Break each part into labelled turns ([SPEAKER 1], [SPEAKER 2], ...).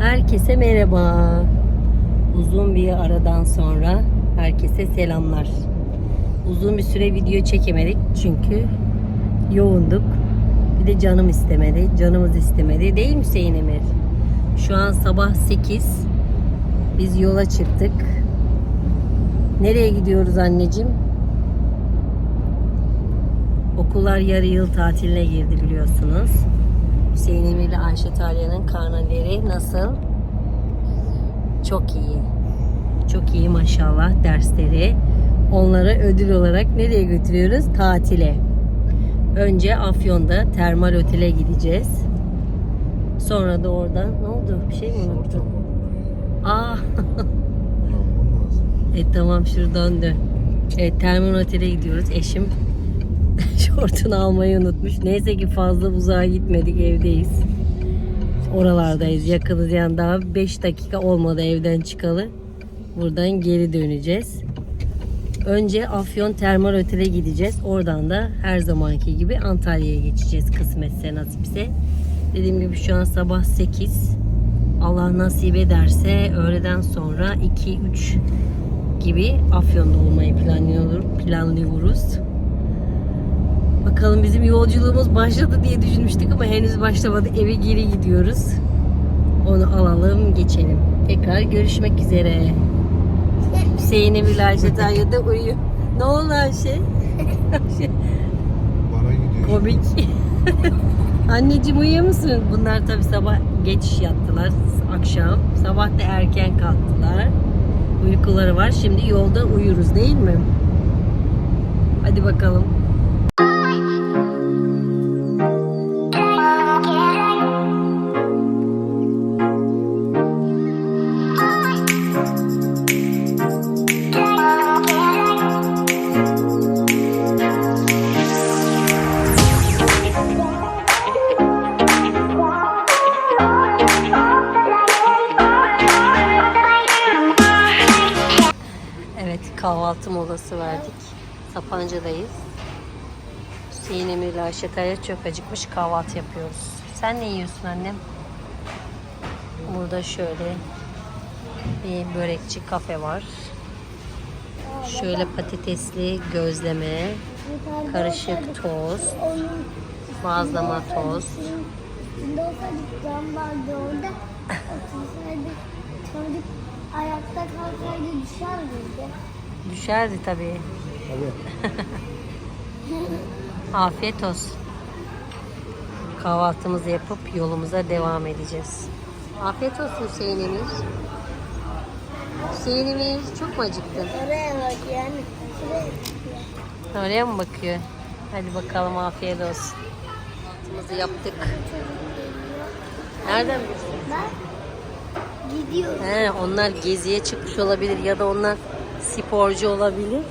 [SPEAKER 1] Herkese merhaba. Uzun bir aradan sonra herkese selamlar. Uzun bir süre video çekemedik çünkü yoğunduk. Bir de canım istemedi, canımız istemedi. Değil Hüseyin Emir? Şu an sabah 8. Biz yola çıktık. Nereye gidiyoruz anneciğim? Okullar yarı yıl tatiline girdi biliyorsunuz. Hüseyin Emir Ayşe Talya'nın karneleri nasıl? Çok iyi. Çok iyi maşallah dersleri. Onları ödül olarak nereye götürüyoruz? Tatile. Önce Afyon'da termal otele gideceğiz. Sonra da oradan ne oldu? Bir şey mi unuttun? Aa. e tamam şuradan dön. Evet termal otele gidiyoruz. Eşim şortunu almayı unutmuş. Neyse ki fazla uzağa gitmedik evdeyiz. Oralardayız yakınız yani daha 5 dakika olmadı evden çıkalı. Buradan geri döneceğiz. Önce Afyon Termal Otel'e gideceğiz. Oradan da her zamanki gibi Antalya'ya geçeceğiz kısmetse nasipse. Dediğim gibi şu an sabah 8. Allah nasip ederse öğleden sonra 2-3 gibi Afyon'da olmayı planlıyor, planlıyoruz. Bakalım bizim yolculuğumuz başladı diye düşünmüştük ama henüz başlamadı. Eve geri gidiyoruz. Onu alalım geçelim. Tekrar görüşmek üzere. Hüseyin Emir Ayşe Tayya'da uyuyor. Ne oldu Ayşe? Ayşe,
[SPEAKER 2] Bana gidiyor.
[SPEAKER 1] Komik. Anneciğim uyuyor musun? Bunlar tabi sabah geç yattılar. Akşam. Sabah da erken kalktılar. Uykuları var. Şimdi yolda uyuruz değil mi? Hadi bakalım. Ayşe Kaya çok acıkmış kahvaltı yapıyoruz. Sen ne yiyorsun annem? Burada şöyle bir börekçi kafe var. Şöyle patatesli gözleme, karışık toz, bazlama toz.
[SPEAKER 3] Ayakta kalsaydı düşer miydi?
[SPEAKER 1] Düşerdi tabii. Afiyet olsun. Kahvaltımızı yapıp yolumuza devam edeceğiz. Afiyet olsun Hüseyin Emir. Hüseyin Emir çok mu acıktın?
[SPEAKER 3] Oraya bak yani. Şuraya.
[SPEAKER 1] Oraya mı bakıyor? Hadi bakalım afiyet olsun. Kahvaltımızı yaptık. Nereden biliyorsun?
[SPEAKER 3] Bak. Gidiyor.
[SPEAKER 1] He, onlar geziye çıkmış olabilir ya da onlar sporcu olabilir.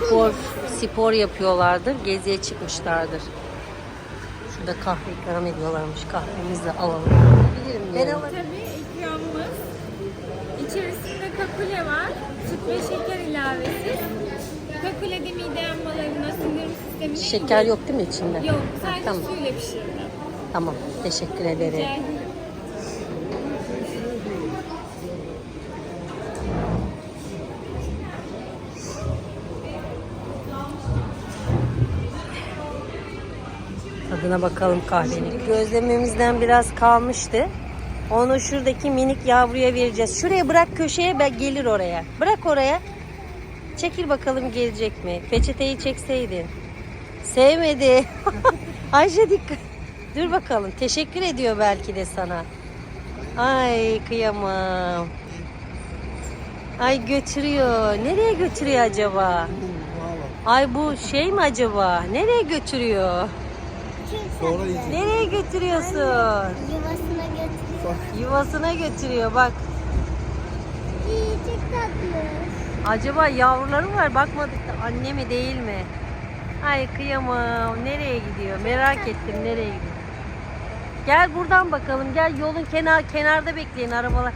[SPEAKER 1] Spor spor yapıyorlardır, geziye çıkmışlardır. Şurada kahve ikram ediyorlarmış. Kahvemizi de alalım. Ben alırım.
[SPEAKER 4] Tabii ikramımız. İçerisinde kakule var. Süt ve şeker ilavesi. Kakule de mide yanmalarına, sindirim sistemine
[SPEAKER 1] Şeker yok değil mi içinde?
[SPEAKER 4] Yok, sadece
[SPEAKER 1] Tamam.
[SPEAKER 4] suyla pişirildi.
[SPEAKER 1] Tamam. Teşekkür ederim.
[SPEAKER 4] Rica
[SPEAKER 1] Tadına bakalım kahvenin. Gözlememizden biraz kalmıştı. Onu şuradaki minik yavruya vereceğiz. Şuraya bırak köşeye ben gelir oraya. Bırak oraya. Çekil bakalım gelecek mi? Peçeteyi çekseydin. Sevmedi. Ayşe dikkat. Dur bakalım. Teşekkür ediyor belki de sana. Ay kıyamam. Ay götürüyor. Nereye götürüyor acaba? Ay bu şey mi acaba? Nereye götürüyor?
[SPEAKER 2] Sonra yiyecek.
[SPEAKER 1] Nereye götürüyorsun?
[SPEAKER 3] Yuvasına götürüyor.
[SPEAKER 1] Yuvasına götürüyor bak.
[SPEAKER 3] Çok tatlı.
[SPEAKER 1] Acaba yavruları var bakmadık da anne mi değil mi? Ay kıyamam. Nereye gidiyor? Merak ettim nereye gidiyor. Gel buradan bakalım. Gel yolun kenar kenarda bekleyin arabalar.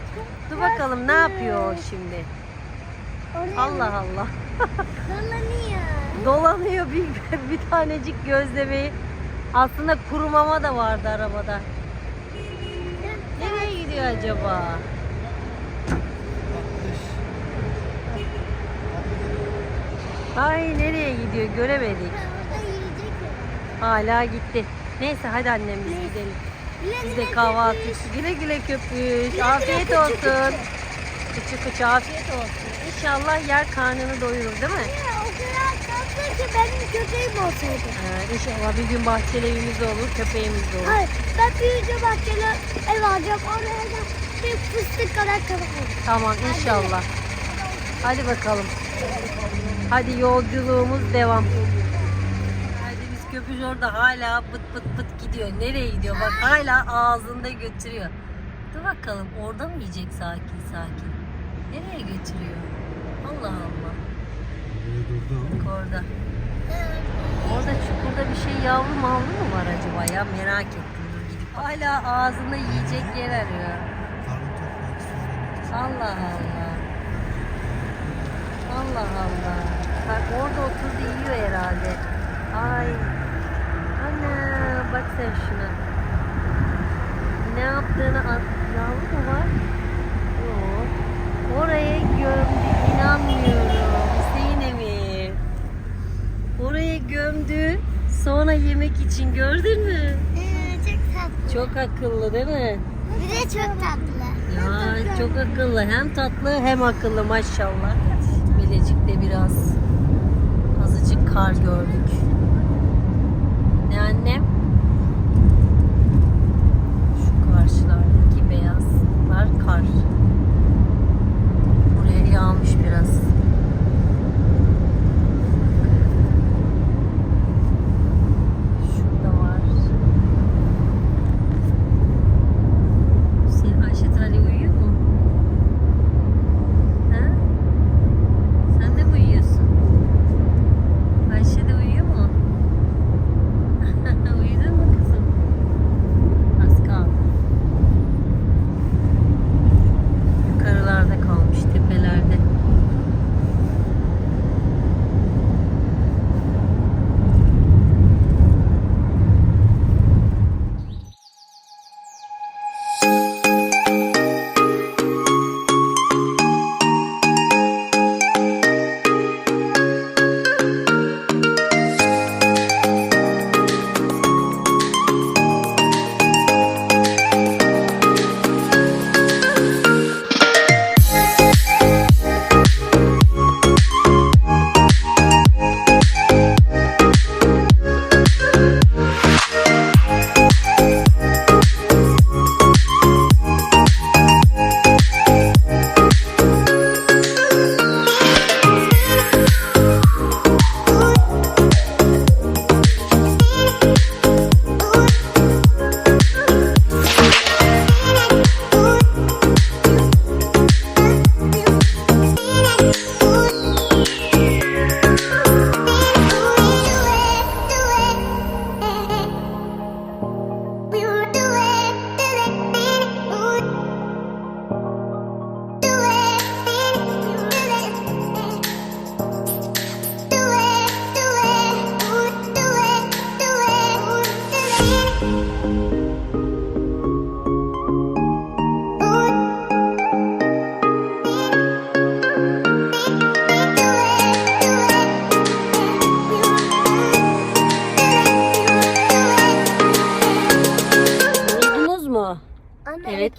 [SPEAKER 1] Dur bakalım ne yapıyor şimdi?
[SPEAKER 3] Oraya
[SPEAKER 1] Allah Allah.
[SPEAKER 3] dolanıyor.
[SPEAKER 1] Dolanıyor bir, bir tanecik gözlemeyi. Aslında kuru mama da vardı arabada. Nereye gidiyor acaba? Ay nereye gidiyor göremedik. Hala gitti. Neyse hadi annem biz gidelim. Biz de kahvaltı güle güle köpüş. Afiyet olsun. Küçük küçük afiyet olsun. İnşallah yer karnını doyurur değil mi?
[SPEAKER 3] Ya, O kadar tatlı ki benim köpeğim olsaydı.
[SPEAKER 1] Ee, inşallah bir gün bahçeli evimiz olur, köpeğimiz de olur.
[SPEAKER 3] Hayır, ben büyüyünce bahçeli ev alacağım. Oraya da bir fıstık kadar köpek
[SPEAKER 1] Tamam inşallah. Hadi bakalım. Hadi yolculuğumuz devam. Hadi biz köpüş orada hala pıt pıt pıt gidiyor. Nereye gidiyor? Bak hala ağzında götürüyor. Dur bakalım orada mı yiyecek sakin sakin? Nereye götürüyor? Allah Allah.
[SPEAKER 2] Buraya durdu ama.
[SPEAKER 1] Orada. Orada çukurda bir şey yavru mavru mu var acaba ya? Merak ettim. Dur gidip. Hala ağzında yiyecek yer arıyor.
[SPEAKER 2] Karnı tok belki söylemek için.
[SPEAKER 1] Allah Allah. Allah Allah. Bak orada oturdu yiyor herhalde. Ay. Ana bak sen şuna. Ne yaptığını an... Yavru mu var? Oraya gömdü. İnanmıyorum. Hüseyin Emir. Oraya gömdü. Sonra yemek için gördün mü?
[SPEAKER 3] Ee, çok tatlı.
[SPEAKER 1] Çok akıllı değil mi?
[SPEAKER 3] Bir de çok tatlı.
[SPEAKER 1] Ya çok akıllı. Hem tatlı hem akıllı maşallah. Bilecik'te biraz azıcık kar gördük. Ne annem? Şu karşılardaki beyazlar kar.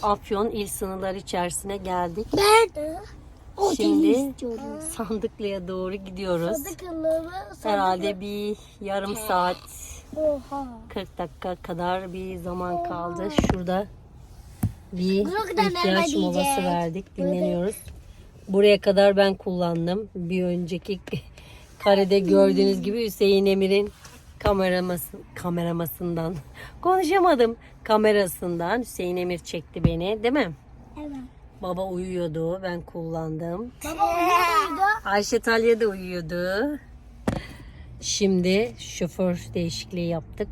[SPEAKER 1] Afyon il sınırları içerisine geldik.
[SPEAKER 3] Nerede? O
[SPEAKER 1] Şimdi. Sandıklı'ya doğru gidiyoruz.
[SPEAKER 3] Sadıklarımı
[SPEAKER 1] Herhalde bir yarım saat,
[SPEAKER 3] Oha.
[SPEAKER 1] 40 dakika kadar bir zaman kaldı. Şurada bir
[SPEAKER 3] Buradan
[SPEAKER 1] ihtiyaç molası verdik, dinleniyoruz. Buraya kadar ben kullandım. Bir önceki karede gördüğünüz gibi Hüseyin Emir'in kameraması, kameramasından konuşamadım. Kamerasından Hüseyin Emir çekti beni değil mi?
[SPEAKER 3] Evet.
[SPEAKER 1] Baba uyuyordu, ben kullandım.
[SPEAKER 3] Baba uyuyordu.
[SPEAKER 1] Ayşe Talya da uyuyordu. Şimdi şoför değişikliği yaptık.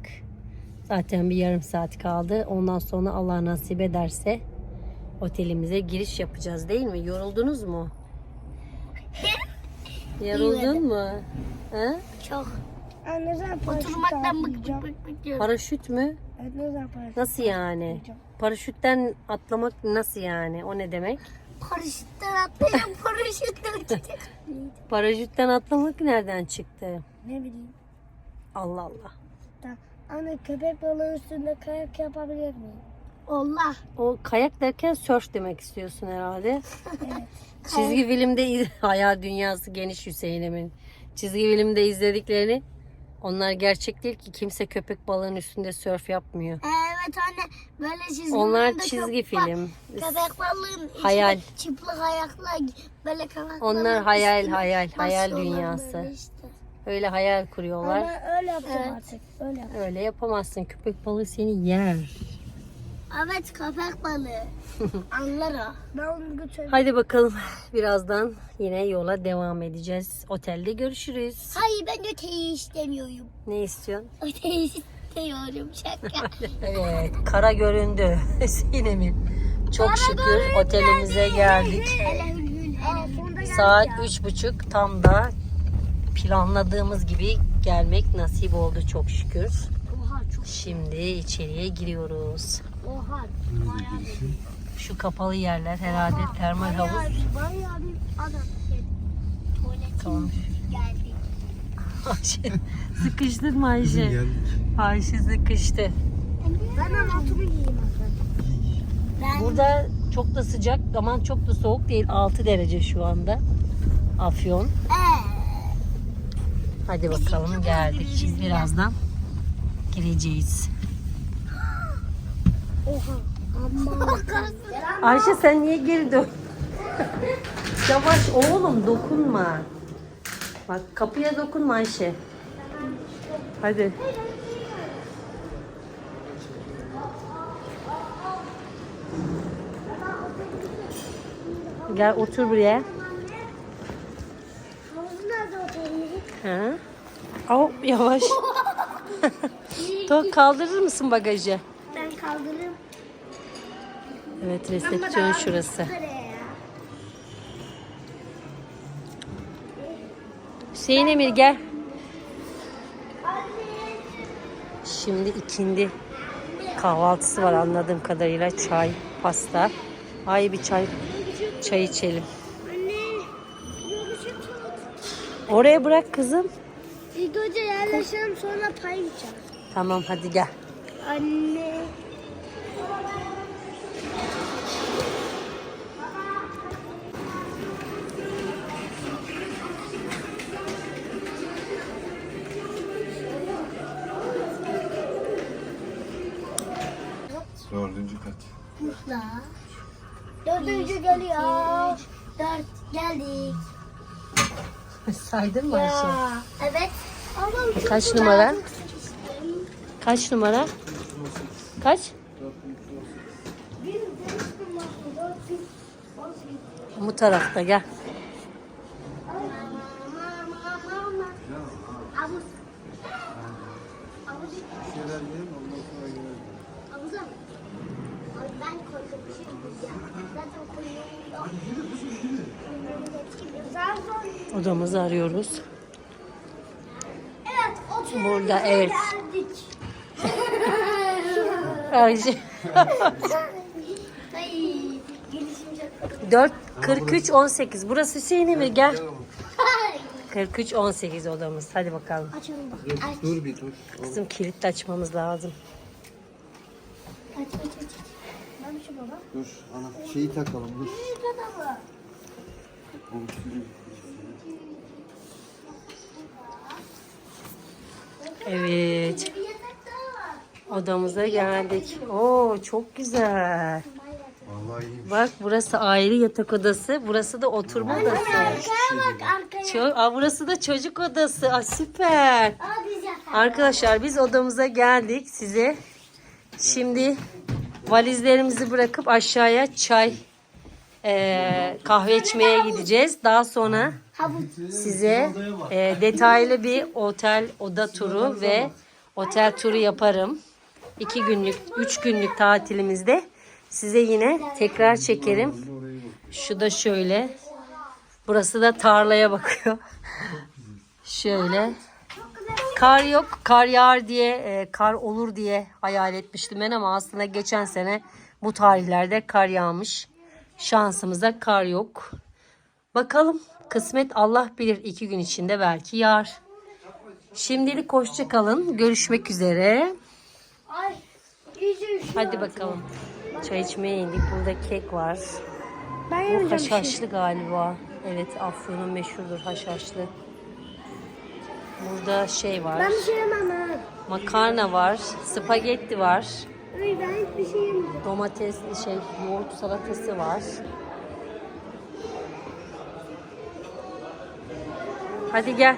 [SPEAKER 1] Zaten bir yarım saat kaldı. Ondan sonra Allah nasip ederse otelimize giriş yapacağız değil mi? Yoruldunuz mu? Yoruldun mu? Ha?
[SPEAKER 3] Çok. Oturmaktan bık bık bık bık diyorum.
[SPEAKER 1] Paraşüt mü?
[SPEAKER 3] Ne zaman paraşüt
[SPEAKER 1] Nasıl yani? Paraşütten atlamak nasıl yani? O ne demek?
[SPEAKER 3] Paraşütten atlayalım paraşütten uçacak.
[SPEAKER 1] Paraşütten atlamak nereden çıktı?
[SPEAKER 3] ne bileyim.
[SPEAKER 1] Allah Allah.
[SPEAKER 3] Da, anne köpek balığı üstünde kayak yapabilir miyim? Allah.
[SPEAKER 1] O kayak derken surf demek istiyorsun herhalde. Çizgi filmde hayal dünyası geniş Hüseyin'imin. Çizgi filmde izlediklerini onlar gerçek değil ki kimse köpek balığının üstünde surf yapmıyor.
[SPEAKER 3] Evet anne böyle çizgi
[SPEAKER 1] Onlar çizgi
[SPEAKER 3] köpek-
[SPEAKER 1] film.
[SPEAKER 3] Köpek balığın içine
[SPEAKER 1] Hayal.
[SPEAKER 3] çıplak ayakla böyle kanatları
[SPEAKER 1] Onlar hayal, hayal, hayal dünyası.
[SPEAKER 3] işte.
[SPEAKER 1] Öyle hayal kuruyorlar.
[SPEAKER 3] Ama öyle yapacağım artık. Öyle yap.
[SPEAKER 1] Öyle yapamazsın. Köpek balığı seni yer.
[SPEAKER 3] Evet köpek balığı. Anlar o. Ben onu götürürüm.
[SPEAKER 1] Haydi bakalım. Birazdan yine yola devam edeceğiz. Otelde görüşürüz.
[SPEAKER 3] Hayır ben öteyi istemiyorum.
[SPEAKER 1] Ne istiyorsun?
[SPEAKER 3] Öteyi istemiyorum şaka.
[SPEAKER 1] Evet, kara göründü. Sinem'in. Çok şükür otelimize geldik. Saat üç buçuk tam da planladığımız gibi gelmek nasip oldu çok şükür. Şimdi içeriye giriyoruz.
[SPEAKER 3] oha.
[SPEAKER 1] Şu kapalı yerler herhalde termal havuz.
[SPEAKER 3] Bayağı bir, bayağı bir adam. Şey,
[SPEAKER 1] Tamam.
[SPEAKER 3] geldi.
[SPEAKER 1] Ayşe, sıkıştın mı Ayşe?
[SPEAKER 2] geldik.
[SPEAKER 1] Ayşe sıkıştı.
[SPEAKER 3] Ben matumu giyeyim aslında. Ben
[SPEAKER 1] Burada çok da sıcak aman çok da soğuk değil. 6 derece şu anda. Afyon.
[SPEAKER 3] Ee,
[SPEAKER 1] Hadi bakalım geldik. Şimdi birazdan gireceğiz.
[SPEAKER 3] oha. Amma.
[SPEAKER 1] Ayşe sen niye geri dön? Yavaş oğlum dokunma. Bak kapıya dokunma Ayşe. Hadi. Gel otur buraya. Ha? Au, yavaş. Tok kaldırır mısın bagajı?
[SPEAKER 3] Ben kaldırırım.
[SPEAKER 1] Evet resepsiyon şurası. Hüseyin Emir gel. Şimdi ikindi kahvaltısı var anladığım kadarıyla çay, pasta. Ay bir çay çay içelim. Oraya bırak kızım.
[SPEAKER 3] İlk önce yerleşelim sonra pay yiyeceğim.
[SPEAKER 1] Tamam hadi gel.
[SPEAKER 3] Anne.
[SPEAKER 2] Dördüncü kat.
[SPEAKER 3] Mutla. Dördüncü geliyor. Dört geldik.
[SPEAKER 1] Saydın mı Ayşe?
[SPEAKER 3] Ya. Evet. Çok
[SPEAKER 1] Kaç
[SPEAKER 3] güzel,
[SPEAKER 1] numara? Kaç numara? Kaç? Bu tarafta gel. Odamızı arıyoruz.
[SPEAKER 3] Evet,
[SPEAKER 1] Burada, evet.
[SPEAKER 3] geldik.
[SPEAKER 1] Ayşe.
[SPEAKER 3] Ay, gelişim çok
[SPEAKER 1] 4 43 18. Burası Hüseyin Emir gel.
[SPEAKER 3] Ay,
[SPEAKER 1] 43 18 odamız. Hadi bakalım.
[SPEAKER 3] Açalım bak.
[SPEAKER 2] Dur,
[SPEAKER 3] Aç,
[SPEAKER 2] dur bir dur.
[SPEAKER 1] Kızım kilitli açmamız lazım.
[SPEAKER 3] aç, aç, aç. aç. Ben şu baba.
[SPEAKER 2] Dur ana şeyi takalım dur.
[SPEAKER 1] Evet.
[SPEAKER 3] Bir yatak daha var.
[SPEAKER 1] Odamıza geldik. Oo çok güzel.
[SPEAKER 2] Vallahi iyiymiş.
[SPEAKER 1] Bak burası ayrı yatak odası. Burası da oturma odası.
[SPEAKER 3] Arkaya bak arkaya.
[SPEAKER 1] Ço- Aa, burası da çocuk odası. Aa, süper. Arkadaşlar biz odamıza geldik size. Şimdi valizlerimizi bırakıp aşağıya çay eee, kahve içmeye gideceğiz. Daha sonra size eee, detaylı bir otel oda turu ve otel turu yaparım. İki günlük, üç günlük tatilimizde size yine tekrar çekerim. Şu da şöyle. Burası da tarlaya bakıyor. Şöyle. Kar yok, kar yağar diye, e, kar olur diye hayal etmiştim ben ama aslında geçen sene Bu tarihlerde kar yağmış. Şansımıza kar yok. Bakalım kısmet Allah bilir iki gün içinde belki yağar. Şimdilik hoşça kalın. Görüşmek üzere.
[SPEAKER 3] Ay.
[SPEAKER 1] Hadi bakalım. Çay içmeye indik. Burada kek var.
[SPEAKER 3] Ben
[SPEAKER 1] Bu
[SPEAKER 3] şey.
[SPEAKER 1] haşhaşlı galiba. Evet Afyon'un meşhurdur haşhaşlı. Burada şey var.
[SPEAKER 3] Ben bir şey yemem ha.
[SPEAKER 1] Makarna var. Spagetti var.
[SPEAKER 3] Ay ben hiçbir şey yemeyeceğim.
[SPEAKER 1] Domatesli şey yoğurt salatası var. Hadi gel.